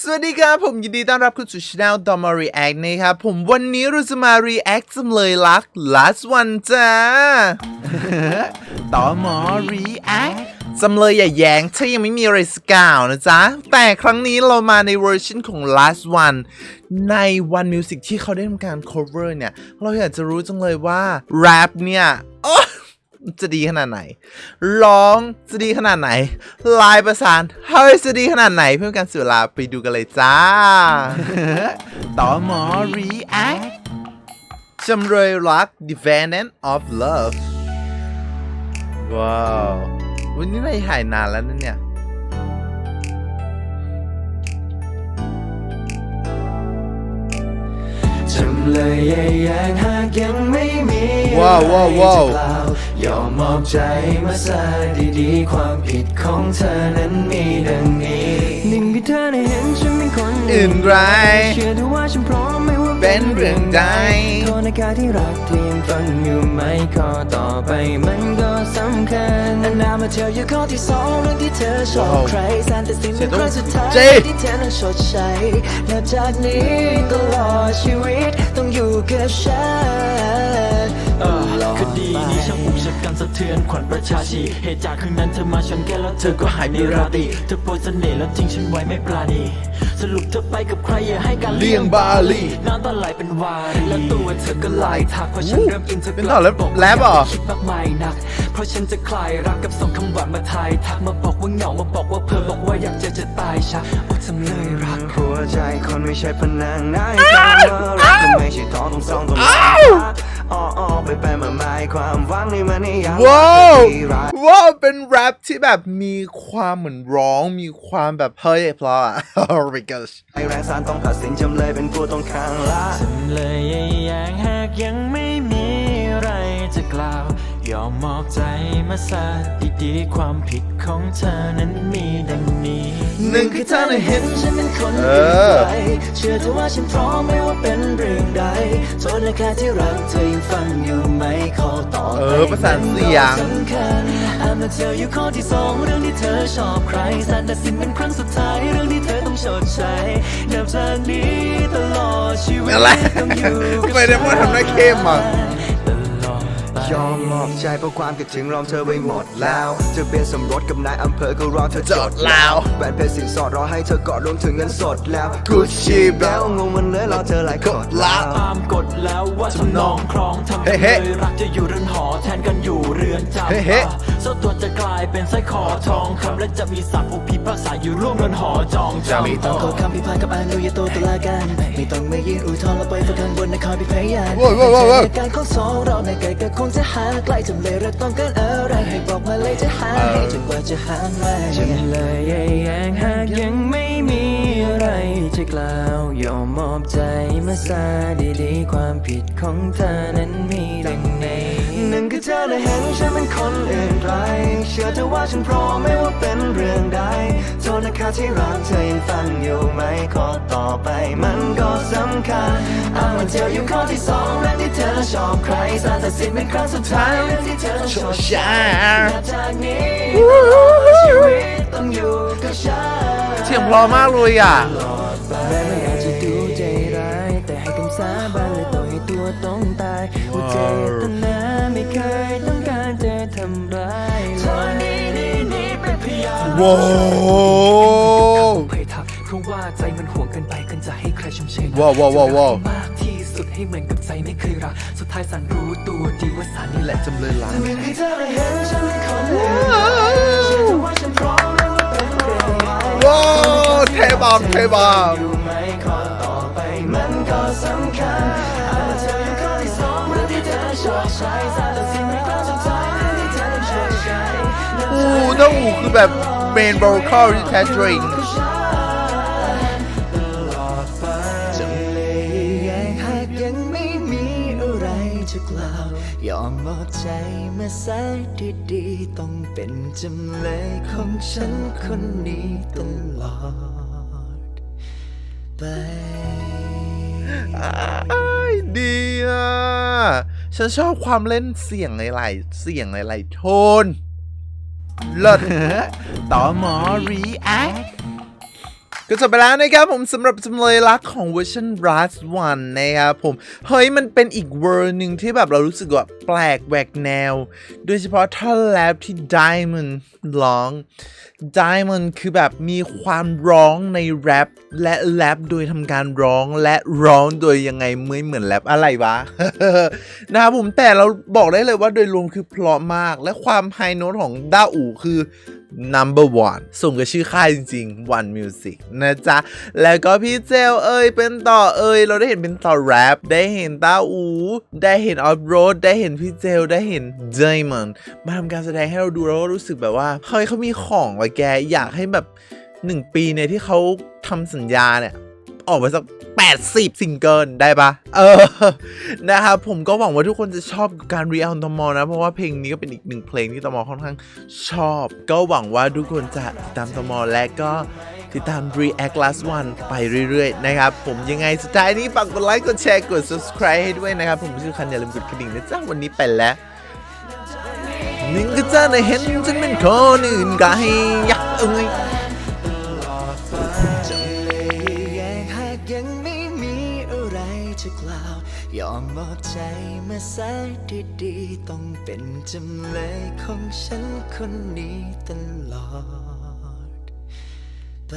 สวัสดีครับ ผมยินดีต้อนรับเข้าสู่ช anel ดอมา react นะครับ ผมวันนี้เราจะมา react จำเลยรัก last one จ้าต่อมอ react จำเลยอย่าแย้งถ้ายังไม่มีอะไรสกาวนะจ๊ะ แต่ครั้งนี้เรามาในเวอร์ชันของ last one ใน One Music ที่เขาได้ทำการ cover เนี่ย เราอยากจะรู้จังเลยว่า rap เนี่ยโอ๊ย จะดีขนาดไหน ร้องจะดีขนาดไหน ลายประสานเฮ้ยจะดีขนาดไหน เพื่อการเสียเวลาไปดูกันเลยจ้า ต่อหมอ react จำเลยรัก defendant of love ว้าว วันนี้เราถ่ายนานแล้วนะเนี่ยจำเลยแย่ๆหากยังไม่มีว้าวว้าวว้าว อะไรจะกล่าวยอมมอบใจมาซะดีๆ ความผิดของเธอนั้นมีดังนี้หนึ่งที่เธอได้เห็นฉันเป็นคนอื่นไรเชื่อเธอว่าฉันพร้อมไม่ว่าเป็นเรื่องใดโทษนะการที่รักที่ยังฟังอยู่ไหมข้อต่อไปมันก็สำคัญ And I'ma tell you ข้อที่สองเรื่องที่เธอชอบว้าวใครสารตัดสินเป็นครั้งสุดท้ายเจ๊ที่เธอนั้นชดใช้นับจากนี้ตลอดชีวิตต้องอยู่กับฉันตลอดคดีนี้ช่างอุกชะกันสะเทือนขวัญประชาชีเหตุจากคืนนั้นเธอมาชนแก้วแล้วเธอก็หายในราตรีเธอโปรยเสน่ห์แล้วทิ้งฉันไว้ไม่ปราณีสรุปเธอไปกับใครอย่าให้การเลี่ยงบาลีน้ำตาไหลเป็นวารีแล้วตัวเธอก็ไหลายทักเพราะฉันเริ่มอินเธอเป็นต่อแล้วบอกาแรปเหรอย่าคิดมากมายนัก เพราะฉันจะคลายรักกับส่งคำหวานมาทายทักมาบอกว่าเหงามาบอกว่าเพ้อบอกว่าอยากจะจะตายชักโอ้จำเลยรักหัวใจคนไม่ใช่พนังนายคำว่ารักก็ไม่ใช่ทองต้องซองต้องรักอ้ออ้อไปไปมาหมาย ความหวังนี่มันนี่ยังว้าวที่รักว้าวเป็นแรปที่แบบมีความเหมือนร้อง มีความแบบเฮ้ยเพราะอะ oh my gosh ไอแรงสารต้องตัดสินจำเลยเป็นผู้ต้องขังละ มมอบใจมาซะดีๆ ความผิดของเธอนั้นมีดังนี้หนึ่งคือเธอได้เห็นฉันเป็นคนเอเดียวอไปเชื่อเธอว่าฉันพร้อมไม่ว่าเป็นเรื่องใดโทษนะแค่ที่รักเธอยังฟังอยู่ไหมขอต่อไปเออประสานเสียงมันก็สำคัญ I'ma tell you ข้อที่สองเรื่องที่เธอชอบใครสารตัดสินเป็นครั้งสุดท้ายเรื่องที่เธอต้องชดใช้นับจากนี้ตลอดชีวิตอะไรต้องอยู่กับทำไมได้พูดทำได้เข้มอะตลอดไป ยอมมอบใจเพราะความคิดถึงรอมเธอไว้หมดแล้ว จะเป็นสมรสกับนายอำเภอก็รอเธอจดแล้วแหวนเพชรสินสอดรอให้เธอกอดรวมถึงเงินสดแล้ว Gucci แบลงงมันเลยรอเธอหลายกดแล้วตามกฎแล้วว่าทำนองครองทำเฮ้กันเฮ้เลยรักจะอยู่เรือนหอแทนกันอยู่เรือนจำ เฮ้เฮ้เจ้าตัวจะกลายเป็นสร้อยคอทองคำและจะมีสามผู้พิพากษาอยู่ร่วมเรือนหอจองจำไม่ต้องขอคำพิพากษากับอนุญาโตตุลาการไม่ต้องมายืนอุทธรณ์แล้วไปฟังข้างบนในคอยพิพยานโว้ยโว้ยโว้ยโว้ยเหตุการณ์ของสองเราในไกลก็คงจะหาใกล้จำเลยเราต้องการอะไรให้บอกมาเลยจะหาให้จนกว่าจะหาไม่จำเลยยังหากยังไม่มีอะ ไรจะกล่าวยอมมอบใจมาซะดีๆ ความผิดของเธอนั้นมีดังนี้หนึ่งคือเธอได้เห็นฉันเป็นคนอื่นไกล เชื่อเธอว่าฉันพร้อมไม่ว่าเป็นเรื่องใดโทษนะคะที่รักเธอยังฟังอยู่ไหมข้อต่อไปมันก็สำคัญ I'ma tell you ข้อที่สองเรื่องที่เธอชอบใครสารตัดสินเป็นครั้งสุดท้ายเรื่องที่เธอชดใช้นับจากนี้ตลอดชีวิต สียงเพราะมากเลยอะแม้ไม่อาจจะดูใจร้ายแต่ให้คำสาบานเลยต่อให้ตัวต้องตายว่าเจตนาไม่เคยต้องการจะทำร้ายเลเธอยนี่นี่นี่เป็นพยานว้าวเคยทักเพราะว่าใจมันห่วงเกินไปเกินจะให้ใครชมเชยว้าวว้าวว้าวว้าวมากที่สุดให้เหมือนกับใจไม่เคยรักสุดท้ายสันรู้ตัวดีว่าสารนี่นี่แหแหละละจำเลยรักไม่ให้เธอได้เห็นฉันเป็นคนอื่ บอมเทบอมอยู่ไหมข้อต่อไปมันก็สำคัญ I'ma tell you ข้อที่สองเรื่องที่เธอชอบใช้สารตัดสินเป็นครั้งสุดท้ายเรื่องที่เธอต้องชดใช้อู้ถ้าอูคือแบบเมนโ o ค a l ที่แท้จริงจำเลยยังหากยังไม่อะกล่าวยอมมอบใจมาซะดีๆ ต้องเป็นจำเลยของฉันคนนี้ตลอด ไปอ้ายดีอะ ฉันชอบความเล่นเสียงหลายๆเสียงหลายๆโทนเลิศต่อหมอ react ก็จบไปแล้วนะครับผมสำหรับจำเลยรักของเวอร์ชัน Last One นะครับผม เฮ้ยมันเป็นอีกเวอร์หนึ่งที่แบบเรารู้สึกว่าแปลกแหวกแนว โดยเฉพาะท่อนแรปที่ Diamond ร้อง Diamond คือแบบมีความร้องในแรปและแรปโดยทำการร้องและร้องโดยยังไงไม่เหมือนแรปอะไรวะ นะครับผมแต่เราบอกได้เลยว่าโดยรวมคือเพราะมาก และความไฮโน้ตของด้าอูคือ number one ส่งกับชื่อค่ายจริงๆ One Music นะจ๊ะ แล้วก็พี่เจลเอ้ยเป็นต่อเอ้ยเราได้เห็นเป็นต่อแรปได้เห็นต้าอู ได้เห็นออฟโรดได้เห็นพี่เจลได้เห็นเจมอนมาทำการแสดงให้เราดูแล้วก็รู้สึกแบบว่าเฮ้ยเขามีของว่ะแกอยากให้แบบหนึ่งปีเนี่ยที่เขาทำสัญญาเนี่ย ออกมาสัก 80 ซิงเกิลได้ปะเออนะครับผมก็หวังว่าทุกคนจะชอบการรีแอลตมอนะ เพราะว่าเพลงนี้ก็เป็นอีกหนึ่งเพลงที่ตมอค่อนข้างชอบ ก็หวังว่าทุกคนจะติดตามตมอและก็ติดตาม React Last One ไปเรื่อยๆ นะครับ ผมยังไงสุดท้ายนี้ฝากกดไลค์กดแชร์กด subscribe ให้ด้วยนะครับ ผมชื่อคันอย่าลืมกดกระดิ่งนะจ๊ะวันนี้ไปแล้วหนึ่งก็จะได้เห็นฉันเป็นคนอื่นไกลยักเอ้ย ใจมาสายดีๆต้องเป็นจำเลยของฉันคนนี้ตลอดไป